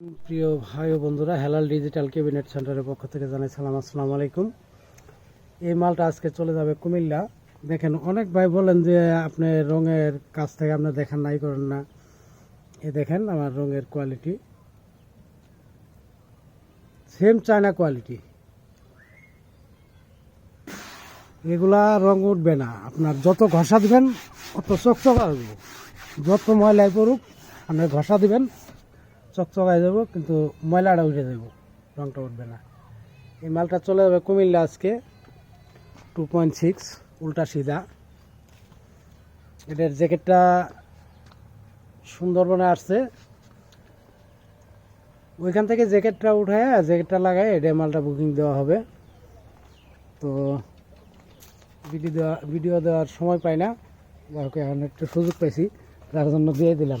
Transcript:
প্রিয় ভাই ও বন্ধুরা, হেলাল ডিজিটাল ক্যাবিনেট সেন্টারের পক্ষ থেকে জানাই সালাম। আসসালামু আলাইকুম। এই মালটা আজকে চলে যাবে কুমিল্লা। দেখেন, অনেক ভাই বলেন যে, আপনি রঙের কাছ থেকে আপনি দেখেন নাই, করেন না। এ দেখেন আমার রঙের কোয়ালিটি সেম চায়না কোয়ালিটি এগুলা রং উঠবে না। আপনার যত ঘষা দিবেন, অত চকচকা আসব যত ময়লায় পড়ুক, আপনি ঘষা দিবেন। চকচকায় যাব, কিন্তু ময়লাটা উঠে যাব, রংটা উঠবে না। এই মালটা চলে যাবে কুমিল্লা আজকে টু পয়েন্ট সিক্স উল্টা সিধা। এটার জ্যাকেটটা সুন্দরবনে আসছে। ওইখান থেকে জ্যাকেটটা উঠায়, জ্যাকেটটা লাগায় এটা মালটা বুকিং দেওয়া হবে। তো ভিডিও দেওয়া ভিডিও দেওয়ার সময় পাই না। যাই হোক, এখন একটু সুযোগ পাইছি, তার জন্য দিয়ে দিলাম।